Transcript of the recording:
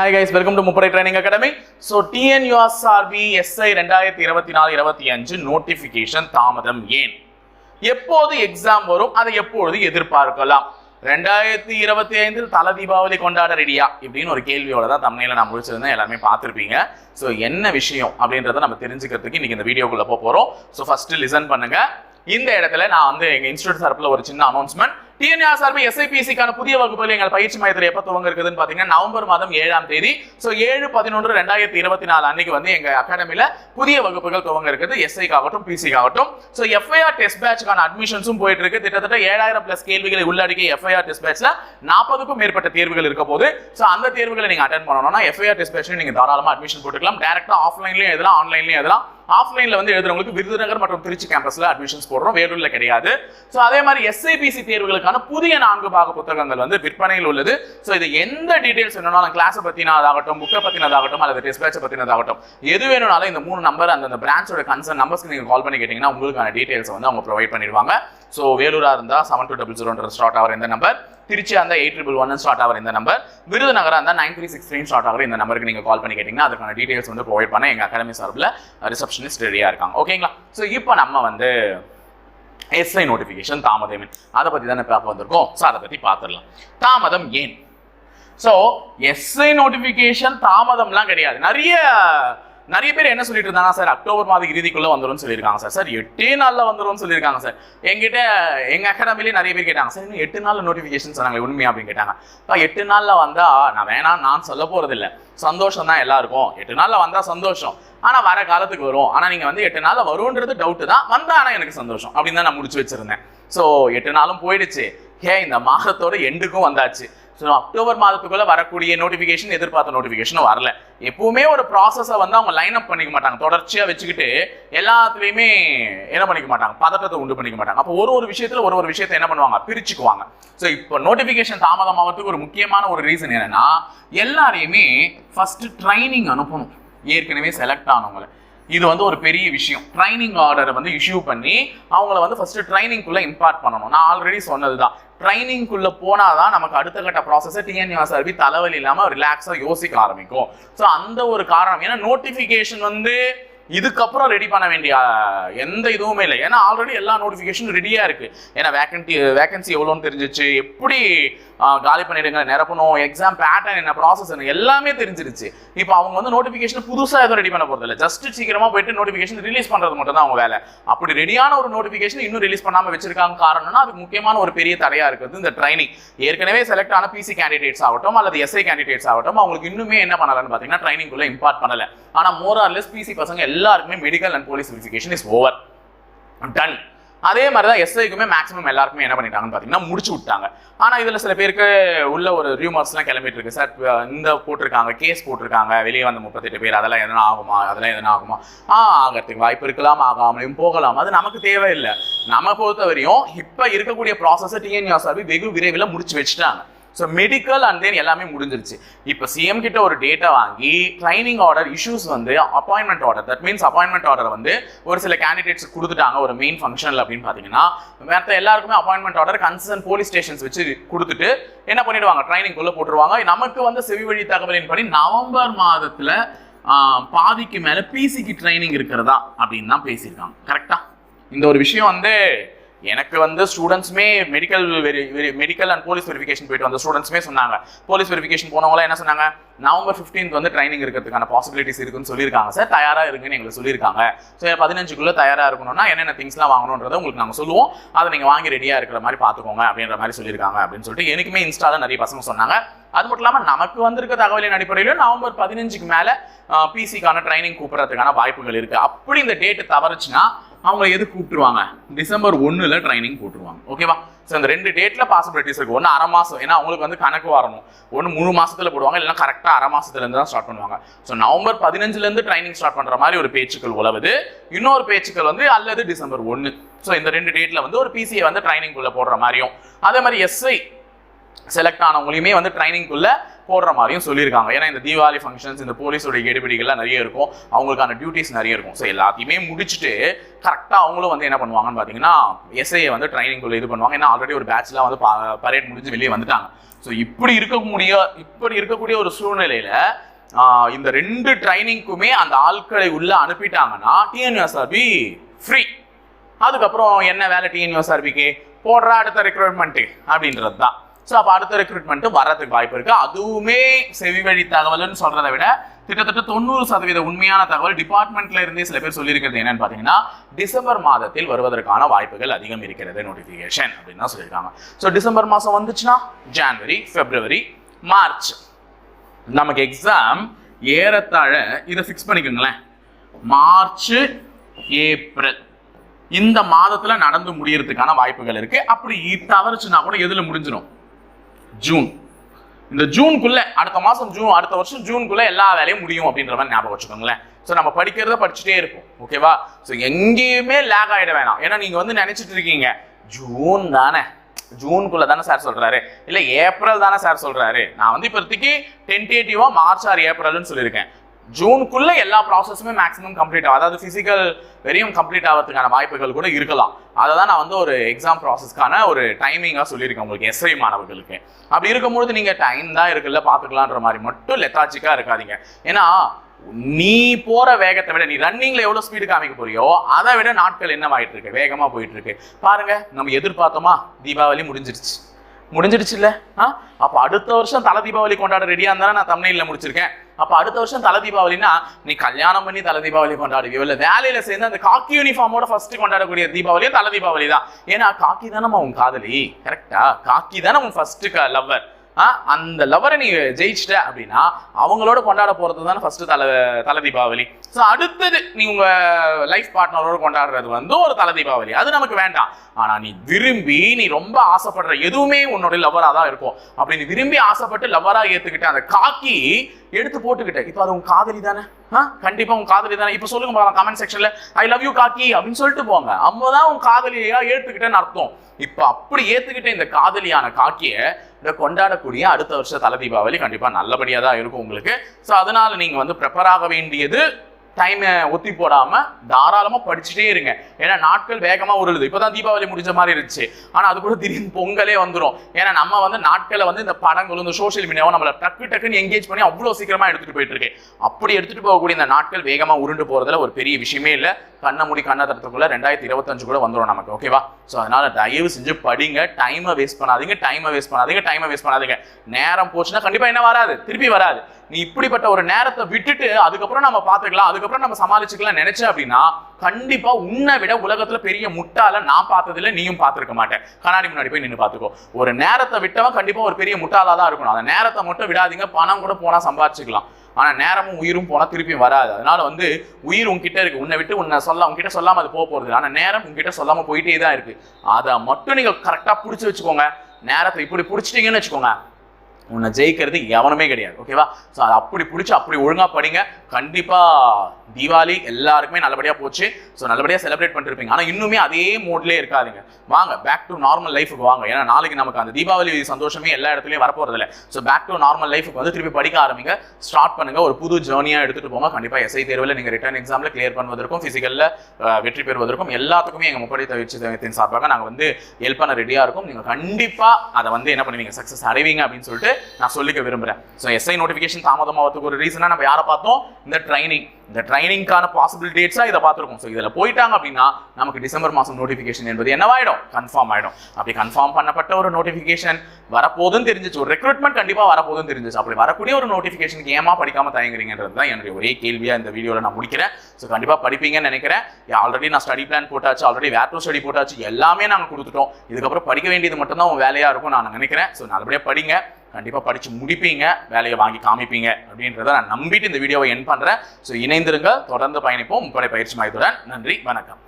Hi guys welcome to Muppadai training academy so TNUSRB SI ரெண்டாயிரத்தி இருபத்தி நாலு இருபத்தி அஞ்சு நோட்டிஃபிகேஷன் தாமதம் ஏன்? எப்போது எக்ஸாம் வரும்? அதை எப்பொழுது எதிர்பார்க்கலாம்? ரெண்டாயிரத்தி இருபத்தி ஐந்தில் தல தீபாவளி கொண்டாட ரெடியா இப்படின்னு ஒரு கேள்வியோட தான் தமிழில் நான் முடிச்சிருந்தேன் எல்லாருமே பார்த்துருப்பீங்க. ஸோ என்ன விஷயம் அப்படின்றத நம்ம தெரிஞ்சுக்கிறதுக்கு இன்னைக்கு இந்த வீடியோக்குள்ள போக போகிறோம் ஸோ ஃபஸ்ட்டு லிசன் பண்ணுங்க. இந்த இடத்துல நான் வந்து எங்கள் இன்ஸ்டியூட் சார்பில் ஒரு சின்ன அனௌன்ஸ்மெண்ட் டிஎன்ஆர் சார்பு எஸ்ஐபிசிக்கான புதிய வகுப்புகள் எங்கள் பயிற்சி மையத்தில் எப்போ துவங்க இருக்குதுன்னு பார்த்தீங்கன்னா நவம்பர் மாதம் ஏழாம் தேதி. ஸோ ஏழு பதினொன்று ரெண்டாயிரத்தி இருபத்தி நாலு அன்னைக்கு வந்து எங்க அகாடமியில் புதிய வகுப்புகள் துவங்க இருக்குது எஸ்ஐக்காகட்டும் பிசிக்காகட்டும் ஸோ எஃப்ஐஆர் டெஸ்ட் பேட்ச்க்கான அட்மிஷன்ஸும் போயிட்டு இருக்கு கிட்டத்தட்ட ஏழாயிரம் பிளஸ் கேள்விகளை உள்ளடக்கிய எஃப்ஐஆர் டெஸ்ட் பேட்ச்ல நாற்பதுக்கும் மேற்பட்ட தேர்வுகள் இருக்க போது ஸோ அந்த தேர்வுகளை நீங்க அட்டன் பண்ணணும்னா எஃப்ஐஆர் டெஸ்ட் பேட்ச்ல நீங்கள் தாராளமா அட்மிஷன் போட்டுக்கலாம். டேரக்டா ஆஃப்லைன்லயும் எழுதலாம் ஆன்லைன்லயும் எழுதலாம். ஆஃப்லைன்ல வந்து எழுதுறவங்களுக்கு விருதுநகர் மற்றும் திருச்சி கேம்பஸ்ல அட்மிஷன்ஸ் போடுறோம். வேலூரில் கிடையாது. ஸோ அதே மாதிரி எஸ்ஐபிசி தேர்வுகளுக்கான புதிய நான்கு பாக புத்தகங்கள் வந்து விற்பனையில் உள்ளது. ஸோ இது எந்த டீடைல்ஸ் வேணும்னாலும் கிளாஸை பற்றினதாகட்டும் புக்கை பத்தினதாகட்டும் அல்லது டெஸ்ட் பேட்சை எது வேணும்னாலும் இந்த மூணு நம்பர் அந்த பிரான்ச்சோட கன்சர்ன் நம்பர்ஸ்க்கு நீங்கள் கால் பண்ணி கேட்டீங்கன்னா உங்களுக்கான டீடைல்ஸ் வந்து அவங்க ப்ரொவைட் பண்ணிடுவாங்க. ஸோ வேலூராக இருந்தால் செவன் டூ டபுள் ஜீரோன்ற ஸ்டார்ட் ஆகிற இந்த நம்பர் திருச்சி அந்த எயிட் ட்ரிபிள் ஒன் ஸ்டார்ட் ஆகிற இந்த நம்பர் விருதுநகராக அந்த nine three six three start ஆகிற இந்த நம்பருக்கு நீங்கள் கால் பண்ணி கேட்டிங்கன்னா அதுக்கான டீடைல்ஸ் வந்து ப்ரொவைட் பண்ண எங்கள் அகாடமி சார்பில் ரிசப்ஷனிஸ்ட் ரெடியாக இருக்காங்க. ஓகேங்களா ஸோ இப்போ நம்ம வந்து எஸ்ஐ நோட்டிஃபிகேஷன் தாமதம். அதை பற்றி தானே பார்க்க வந்திருக்கோம். ஸோ அதை பற்றி பார்த்துடலாம். தாமதம் ஏன்? ஸோ எஸ்ஐ நோட்டிஃபிகேஷன் தாமதம்லாம் கிடையாது. நிறைய நிறைய பேர் என்ன சொல்லிட்டு இருந்தாங்க சார் அக்டோபர் மாத இறுதிக்குள்ள வந்துடும் சொல்லியிருக்காங்க சார். சார் எட்டே நாளில் வந்துரும்னு சொல்லியிருக்காங்க சார். எங்கிட்ட எங்க அகாடமிலே நிறைய பேர் கேட்டாங்க சார் இன்னும் எட்டு நாளில் நோட்டிஃபிகேஷன் சொன்னாங்க உண்மையா? அப்படின்னு கேட்டாங்க. எட்டு நாளில் வந்தா நான் வேணாம் நான் சொல்ல போறது இல்ல சந்தோஷம் தான் எல்லாருக்கும். எட்டு நாளில் வந்தா சந்தோஷம். ஆனால் வர காலத்துக்கு வரும். ஆனால் நீங்கள் வந்து எட்டு நாளில் வரும்ன்றது டவுட்டு தான். வந்தால் ஆனால் எனக்கு சந்தோஷம். அப்படின்னு தான் நான் முடிச்சு வச்சிருந்தேன். ஸோ எட்டு நாளும் போயிடுச்சு. ஏன் இந்த மாதத்தோட எண்டுக்கும் வந்தாச்சு. ஸோ அக்டோபர் மாதத்துக்குள்ளே வரக்கூடிய நோட்டிஃபிகேஷன் எதிர்பார்த்த நோட்டிஃபிகேஷன் வரல. எப்பவுமே ஒரு ப்ராசஸை வந்து அவங்க லைன் அப் பண்ணிக்க மாட்டாங்க. தொடர்ச்சியாக வச்சுக்கிட்டு எல்லாத்துலேயுமே என்ன பண்ணிக்க மாட்டாங்க? பதட்டத்தை உண்டு பண்ணிக்க மாட்டாங்க. அப்போ ஒரு ஒரு விஷயத்தில் ஒரு ஒரு விஷயத்தை என்ன பண்ணுவாங்க? பிரிச்சுக்குவாங்க. ஸோ இப்போ நோட்டிஃபிகேஷன் தாமதமாகிறதுக்கு ஒரு முக்கியமான ஒரு ரீசன் என்னன்னா எல்லாரையுமே ஃபஸ்ட்டு ட்ரைனிங் அனுப்பணும். ஏற்கனவே செலக்ட் ஆனவங்களை. இது வந்து ஒரு பெரிய விஷயம். ட்ரைனிங் ஆர்டரை வந்து இஷ்யூ பண்ணி அவங்கள வந்து ஃபர்ஸ்ட் ட்ரைனிங்குள்ள இம்பார்ட் பண்ணணும். நான் ஆல்ரெடி சொன்னது தான் ட்ரைனிங்குள்ள போனாதான் நமக்கு அடுத்த கட்ட ப்ராசஸை டிஎன்யூஎஸ்ஆர்பி தலைவலி இல்லாமல் ரிலாக்ஸாக யோசிக்க ஆரம்பிக்கும். ஸோ அந்த ஒரு காரணம். ஏன்னா நோட்டிஃபிகேஷன் வந்து இதுக்கப்புறம் ரெடி பண்ண வேண்டிய எந்த இதுவுமே இல்லை. ஏன்னா ஆல்ரெடி எல்லா நோட்டிஃபிகேஷனும் ரெடியாக இருக்குது ஏன்னா வேக்கன்சி வேக்கன்சி எவ்வளோன்னு தெரிஞ்சிச்சு. எப்படி காலி பண்ணிடுங்க நிரப்பணும் எக்ஸாம் பேட்டர்ன் என்ன ப்ராசஸ் என்ன எல்லாமே தெரிஞ்சிருச்சு. இப்போ அவங்க வந்து நோட்டிஃபிகேஷன் புதுசாக எதுவும் ரெடி பண்ண போகிறது இல்லை ஜஸ்ட் சீக்கிரமாக போயிட்டு நோட்டிஃபிகேஷன் ரிலீஸ் பண்ணுறது மட்டும் தான் அவங்க வேலை. அப்படி ரெடியான ஒரு நோட்டிஃபிகேஷன் இன்னும் ரிலீஸ் பண்ணாமல் வச்சிருக்காங்க காரணம்னா அது முக்கியமான ஒரு பெரிய தடையாக இருக்குது இந்த ட்ரைனிங் ஏற்கனவே செலக்ட் ஆன பிசி கேண்டிடேட்ஸ் ஆகட்டும் அல்லது எஸ்ஐ கேண்டிடேட்ஸ் ஆகட்டும் அவங்களுக்கு இன்னுமே என்ன பண்ணலன்னு பார்த்தீங்கன்னா ட்ரைனிங்குள்ளே இம்பார்ட் பண்ணலை. ஆனால் மோர் ஆர்லெஸ் பிசி பசங்க எல்லாருக்குமே medical and police verification is over done அதே மாதிரி தான் எஸ்ஐக்குமே மேக்ஸிமம் எல்லாருக்குமே என்ன பண்ணிட்டாங்கன்னு பார்த்தீங்கன்னா முடிச்சு விட்டாங்க. ஆனால் இதில் சில பேருக்கு உள்ள ஒரு ரியூமர்ஸ்லாம் கிளம்பிட்டு இருக்கு. சார் இந்த போட்டிருக்காங்க கேஸ் போட்டிருக்காங்க வெளியே வந்த முப்பத்தெட்டு பேர் அதெல்லாம் எதனா ஆகுமா? அதெல்லாம் எதனா ஆகுமா? ஆ ஆகிறதுக்கு வாய்ப்பு இருக்கலாம் ஆகாமலையும் போகலாம். அது நமக்கு தேவையில்லை. நம்ம பொறுத்தவரையும் இப்போ இருக்கக்கூடிய ப்ராசஸை டிஎன்யூஎஸ்ஆர்பி வெகு விரைவில் முடிச்சு வச்சுட்டாங்க. ஸோ மெடிக்கல் அண்ட் தென் எல்லாமே முடிஞ்சிருச்சு. இப்போ சிஎம் கிட்ட ஒரு டேட்டா வாங்கி ட்ரைனிங் ஆர்டர் இஷ்யூஸ் வந்து appointment order that means appointment order வந்து ஒரு சில கேண்டிடேட்ஸ் கொடுத்துட்டாங்க ஒரு மெயின் ஃபங்க்ஷனில் அப்படின்னு பார்த்தீங்கன்னா மற்ற எல்லாருக்குமே appointment order concern police stations வச்சு கொடுத்துட்டு என்ன பண்ணிடுவாங்க? ட்ரைனிங்குள்ளே போட்டுருவாங்க. நமக்கு வந்து செவி வழி தகவலின் படி நவம்பர் மாதத்தில் பாதிக்கு மேலே பிசிக்கு ட்ரைனிங் இருக்கிறதா அப்படின்னு தான் பேசியிருக்காங்க. கரெக்டாக இந்த ஒரு விஷயம் வந்து எனக்கு வந்து ஸ்டூடெண்ட்ஸுமே medical very medical and police verification போயிட்டு வந்த ஸ்டூடெண்ட்ஸுமே சொன்னாங்க. போலீஸ் வெரிஃபிகேஷன் போனவங்களாம் என்ன சொன்னாங்க? நவம்பர் 15th வந்து ட்ரைனிங் இருக்கிறதுக்கான பாசிபிலிட்டிஸ் இருக்குன்னு சொல்லியிருக்காங்க சார் தயாராக இருக்குன்னு எங்களுக்கு சொல்லியிருக்காங்க. ஸோ பதினஞ்சுக்குள்ளே தயாராக இருக்கணும்னா என்னென்ன திங்ஸ்லாம் வாங்கணுன்றதை உங்களுக்கு நாங்கள் சொல்லுவோம். அதை நீங்கள் வாங்கி ரெடியாக இருக்கிற மாதிரி பார்த்துக்கோங்க அப்படின்ற மாதிரி சொல்லியிருக்காங்க அப்படின்னு சொல்லிட்டு எனக்குமே இன்ஸ்டால நிறைய பசங்க சொன்னாங்க. அது மட்டும் இல்லாமல் நமக்கு வந்திருக்க தகவலின் அடிப்படையிலும் நவம்பர் பதினஞ்சுக்கு மேலே பிசிக்கான ட்ரைனிங் கூப்பிட்றதுக்கான வாய்ப்புகள் இருக்குது அப்படி இந்த டேட்டு தவறுச்சுன்னா அவங்கள எது கூப்பிட்டுருவாங்க? டிசம்பர் ஒன்றில் ட்ரைனிங் கூப்பிட்டுருவாங்க. ஓகேவா ஸோ இந்த ரெண்டு டேட்டில் பாசிபிலிட்டிஸ் இருக்குது ஒன்று அரை மாதம் ஏன்னா அவங்களுக்கு வந்து கணக்கு வரணும். ஒன்று மூணு மாதத்தில் போடுவாங்க. இல்லைன்னா கரெக்டாக அரை மாதத்துலேருந்து தான் ஸ்டார்ட் பண்ணுவாங்க. ஸோ நவம்பர் பதினஞ்சுலேருந்து ட்ரைனிங் ஸ்டார்ட் பண்ணுற மாதிரி ஒரு பேச்சுக்கள் உழவுது. இன்னொரு பேச்சுக்கள் வந்து அல்லது டிசம்பர் ஒன்று ஸோ இந்த ரெண்டு டேட்டில் வந்து ஒரு பிசியை வந்து ட்ரைனிங் உள்ள போடுற மாதிரியும். அதே மாதிரி எஸ்ஐ செலக்ட் ஆனவங்களையுமே வந்து ட்ரைனிங்குள்ளே போடுற மாதிரியும் சொல்லியிருக்காங்க. ஏன்னா இந்த தீபாவளி ஃபங்க்ஷன்ஸ் இந்த போலீஸோட கெடுபிடிகள்லாம் நிறைய இருக்கும். அவங்களுக்கான டியூட்டிஸ் நிறைய இருக்கும். ஸோ எல்லாத்தையுமே முடிச்சுட்டு கரெக்டாக அவங்களும் வந்து என்ன பண்ணுவாங்கன்னு பார்த்தீங்கன்னா எஸ்ஐயை வந்து ட்ரைனிங் இது பண்ணுவாங்க. ஏன்னா ஆல்ரெடி ஒரு பேட்ச்லாம் வந்து பரேட் முடிஞ்சு வெளியே வந்துட்டாங்க. ஸோ இப்படி இருக்கக்கூடிய இப்படி இருக்கக்கூடிய ஒரு சூழ்நிலையில் இந்த ரெண்டு ட்ரைனிங்க்குமே அந்த ஆட்களை உள்ள அனுப்பிட்டாங்கன்னா டிஎன்யூஎஸ்ஆர்பி ஃப்ரீ அதுக்கப்புறம் என்ன வேலை டிஎன்யூஎஸ்ஆர்பிக்கு போடுற அடுத்த ரெக்ரூட்மெண்ட்டு அப்படின்றது தான் ஸோ அப்போ அடுத்த ரெக்ரூட்மெண்ட் வர்றதுக்கு வாய்ப்பு இருக்கு. அதுவுமே செவி வழி தகவல்னு சொல்றதை விட கிட்டத்தட்ட தொண்ணூறு சதவீத உண்மையான தகவல் டிபார்ட்மெண்ட்ல இருந்தே சில பேர் சொல்லியிருக்கிறது என்னன்னு பார்த்தீங்கன்னா டிசம்பர் மாதத்தில் வருவதற்கான வாய்ப்புகள் அதிகம் இருக்கிறது நோட்டிஃபிகேஷன் அப்படின்னு தான் சொல்லியிருக்காங்க. ஸோ டிசம்பர் மாதம் வந்துச்சுன்னா ஜான்வரி பிப்ரவரி மார்ச் நமக்கு எக்ஸாம் ஏறத்தாழ இதை ஃபிக்ஸ் பண்ணிக்கோங்களேன். மார்ச் ஏப்ரல் இந்த மாதத்துல நடந்து முடியறதுக்கான வாய்ப்புகள் இருக்கு. அப்படி தவறுச்சுன்னா கூட எதுல முடிஞ்சிடும் ஜூன் இந்த ஜூனுக்குள்ள அடுத்த மாசம் ஜூன் அடுத்த வருஷம் ஜூனுக்குள்ள எல்லா வேலையும் முடியும் அப்படின்ற மாதிரி ஞாபகம் வச்சுக்கோங்களேன். ஸோ நம்ம படிக்கிறத படிச்சுட்டே இருக்கும் ஓகேவா ஸோ எங்கேயுமே லேக் ஆகிட வேணாம். ஏன்னா நீங்க வந்து நினைச்சிட்டு இருக்கீங்க ஜூன் தானே? ஜூனுக்குள்ள தானே சார் சொல்றாரு? இல்ல ஏப்ரல் தானே சார் சொல்றாரு? நான் வந்து இப்போதைக்கு டென்டேட்டிவா மார்ச் ஆர் ஏப்ரல்னு சொல்லியிருக்கேன். ஜூனுக்குள்ள எல்லா ப்ராசஸுமே மேக்ஸிமம் கம்ப்ளீட் ஆகும். அதாவது ஃபிசிக்கல் வெறியும் கம்ப்ளீட் ஆகிறதுக்கான வாய்ப்புகள் கூட இருக்கலாம். அதை தான் நான் வந்து ஒரு எக்ஸாம் ப்ராசஸ்க்கான ஒரு டைமிங்காக சொல்லியிருக்கேன் உங்களுக்கு எஸ்ஐ மாணவர்களுக்கு. அப்படி இருக்கும்பொழுது நீங்கள் டைம் தான் இருக்குல்ல பார்த்துக்கலான்ற மாதிரி மட்டும் லெத்தாச்சிக்கா இருக்காதீங்க. ஏன்னா நீ போற வேகத்தை விட நீ ரன்னிங்ல எவ்வளவு ஸ்பீடு காமிக்க போறியோ அதை விட நாட்கள் என்னவாயிட்டு இருக்கு வேகமா போயிட்டு இருக்கு பாருங்க நம்ம எதிர்பார்த்தோமா தீபாவளி முடிஞ்சிருச்சு. முடிஞ்சிடுச்சு இல்ல? ஆ? அப்ப அடுத்த வருஷம் தலை தீபாவளி கொண்டாட ரெடியா இருந்தா நான் தமிழ்ல முடிச்சிருக்கேன். அப்ப அடுத்த வருஷம் தலை தீபாவளினா நீ கல்யாணம் பண்ணி தலை தீபாவளி கொண்டாடுவியோ? இல்ல வேலையில சேர்ந்து அந்த காக்கி யூனிஃபார்மோட ஃபர்ஸ்ட் கொண்டாடக்கூடிய தீபாவளியும் தலை தீபாவளி தான் ஏன்னா காக்கி தானே உன் காதலி கரெக்டா காக்கி தானே உன் ஃபர்ஸ்ட் லவ்வர் அந்த லவரை நீ ஜெயிச்சிட்ட அப்படின்னா அவங்களோட கொண்டாட போறது தானே ஃபர்ஸ்ட் தலை தலை தீபாவளி. ஸோ அடுத்தது நீ உங்க லைஃப் பார்ட்னரோட கொண்டாடுறது வந்து ஒரு தலை தீபாவளி. அது நமக்கு வேண்டாம். ஆனா நீ விரும்பி நீ ரொம்ப ஆசைப்படுற எதுவுமே உன்னோட லவ்வராக தான் இருக்கும். அப்படி நீ விரும்பி ஆசைப்பட்டு லவ்வராக ஏத்துக்கிட்ட அந்த காக்கி எடுத்து போட்டுக்கிட்ட. இப்போ அது உன் காதலி தானே? ஆ கண்டிப்பா உன் காதலி தானே. இப்போ சொல்லுங்க பாருங்க கமெண்ட் செக்ஷன்ல ஐ லவ் யூ காக்கி அப்படின்னு சொல்லிட்டு போங்க. அம்மதான் உன் காதலியா ஏத்துக்கிட்டேன்னு அர்த்தம். இப்போ அப்படி ஏத்துக்கிட்ட இந்த காதலியான காக்கிய இதை கொண்டாடக்கூடிய அடுத்த வருஷ தலை தீபாவளி கண்டிப்பாக நல்லபடியாக தான் இருக்கும் உங்களுக்கு. ஸோ அதனால் நீங்கள் வந்து ப்ரிப்பேர் ஆக வேண்டியது டைமை ஒத்தி போடாமல் தாராளமாக படிச்சுட்டே இருங்க. ஏன்னா நாட்கள் வேகமாக உருளுது. இப்பதான் தீபாவளி முடிஞ்ச மாதிரி இருந்துச்சு. ஆனால் அது கூட திடீர்னு பொங்கலே வந்துடும் ஏன்னா நம்ம வந்து நாட்களை வந்து இந்த படங்களும் இந்த சோஷியல் மீடியாவும் நம்மளை டக்கு டக்குன்னு எங்கேஜ் பண்ணி அவ்வளோ சீக்கிரமாக எடுத்துகிட்டு போயிட்டு இருக்கு. அப்படி எடுத்துகிட்டு போகக்கூடிய இந்த நாட்கள் வேகமாக உருண்டு போகிறதுல ஒரு பெரிய விஷயமே இல்லை. கண்ணை மூடி கண்ணை தரத்துக்குள்ள ரெண்டாயிரத்தி இருபத்தஞ்சு கூட வந்துடும் நமக்கு ஓகேவா ஸோ அதனால தயவு செஞ்சு படிங்க டைமை வேஸ்ட் பண்ணாதீங்க டைமை வேஸ்ட் பண்ணாதீங்க டைமை வேஸ்ட் பண்ணாதீங்க. நேரம் போச்சுன்னா கண்டிப்பா என்ன வராது? திருப்பி வராது. நீ இப்படிப்பட்ட ஒரு நேரத்தை விட்டுட்டு அதுக்கப்புறம் நம்ம பார்த்துக்கலாம் அதுக்கப்புறம் நம்ம சமாளிச்சுக்கலாம் நினைச்ச அப்படின்னா கண்டிப்பா உன்னை விட உலகத்துல பெரிய முட்டாள நான் பார்த்ததுல நீயும் பார்த்துருக்க மாட்டேன். கண்ணாடி முன்னாடி போய் நின்று பார்த்துக்கோ. ஒரு நேரத்தை விட்டவன் கண்டிப்பா ஒரு பெரிய முட்டாளா தான் இருக்கணும். அந்த நேரத்தை மட்டும் விடாதீங்க பணம் கூட போனா சம்பாதிச்சுக்கலாம் ஆனால் நேரமும் உயிரும் போனால் திருப்பியும் வராது. அதனால வந்து உயிர் உங்ககிட்ட இருக்கு. உன்னை விட்டு உன்னை சொல்ல உங்ககிட்ட சொல்லாமல் அது போக போகிறது ஆனால் நேரம் உங்ககிட்ட சொல்லாமல் போயிட்டே தான் இருக்கு. அதை மட்டும் நீங்கள் கரெக்டாக பிடிச்சி வச்சுக்கோங்க. நேரத்தை இப்படி பிடிச்சிட்டிங்கன்னு வச்சுக்கோங்க. உன்னை ஜெயிக்கிறது எவனுமே கிடையாது. ஓகேவா ஸோ அதை அப்படி பிடிச்சி அப்படி ஒழுங்காக படிங்க. கண்டிப்பாக தீபாவளி எல்லாருக்குமே நல்லபடியாக போச்சு. ஸோ நல்லபடியாக செலிப்ரேட் பண்ணிருப்பீங்க. ஆனால் இன்னுமே அதே மோட்லேயே இருக்காதீங்க. வாங்க பேக் டு நார்மல் லைஃபுக்கு வாங்க. ஏன்னா நாளைக்கு நமக்கு அந்த தீபாவளி சந்தோஷமே எல்லா இடத்துலையும் வரப்போகிறதில்ல ஸோ பேக் டு நார்மல் லைஃபுக்கு வந்து திருப்பி படிக்க ஆரம்பிங்க. ஸ்டார்ட் பண்ணுங்கள் ஒரு புது ஜேர்னியாக எடுத்துகிட்டு போங்க. கண்டிப்பாக எஸ்ஐ தேர்வில் நீங்கள் ரிட்டர்ன் எக்ஸாமில் கிளியர் பண்ணுவதற்கும் ஃபிசிக்கலில் வெற்றி பெறுவதற்கும் எல்லாத்துக்குமே எங்கள் முப்படை தவிர்த்து சார்பாக நாங்கள் வந்து ஹெல்ப் பண்ண ரெடியாக இருக்கும். நீங்கள் கண்டிப்பாக அதை வந்து என்ன பண்ணுவீங்க? சக்ஸஸ் அடைவீங்க அப்படின்னு சொல்லிட்டு நான் சொல்லிக்க விரும்புகிறேன் ஸோ எஸ்ஐ நோட்டிஃபிகேஷன் தாமதமாகிறதுக்கு ஒரு ரீசனாக நம்ம யாரை பார்த்தோம்? இந்த ட்ரைனிங் இந்த ட்ரைனிங்க்கான பாசிபிள் டேட்ஸாக இதை பார்த்துருக்கோம். ஸோ இதில் போயிட்டாங்க அப்படின்னா நமக்கு டிசம்பர் மாதம் நோட்டிஃபிகேஷன் என்பது என்னவாயிடும்? கன்ஃபார்ம் ஆகிடும் அப்படி கன்ஃபார்ம் பண்ணப்பட்ட ஒரு நோட்டிஃபிகேஷன் வரப்போதுன்னு தெரிஞ்சிச்சு. ஒரு ரெக்ரூட்மெண்ட் கண்டிப்பாக வரப்போதுன்னு தெரிஞ்சிச்சு. அப்படி வரக்கூடிய ஒரு நோட்டிஃபிகேஷனுக்கு ஏமா படிக்காம தயங்குறீங்கன்றது தான் என்னுடைய ஒரே கேள்வியாக இந்த வீடியோவில் நான் முடிக்கிறேன். ஸோ கண்டிப்பாக படிப்பீங்கன்னு நினைக்கிறேன். ஆல்ரெடி நான் ஸ்டடி பிளான் போட்டாச்சு. ஆல்ரெடி வேர் டு ஸ்டடி போட்டாச்சு. எல்லாமே நாங்கள் கொடுத்துட்டோம். இதுக்கப்புறம் படிக்க வேண்டியது மட்டும்தான் உங்கள் வேலையாக இருக்கும் நான் நினைக்கிறேன். ஸோ நல்லபடியாக படிங்க. கண்டிப்பாக படித்து முடிப்பீங்க வேலையை வாங்கி காமிப்பீங்க அப்படின்றத நான் நம்பிட்டு இந்த வீடியோவை என் பண்ணுறேன் ஸோ இணைந்திருங்க தொடர்ந்து பயணிப்போம். முப்படை பயிற்சி மையத்துடன் நன்றி வணக்கம்.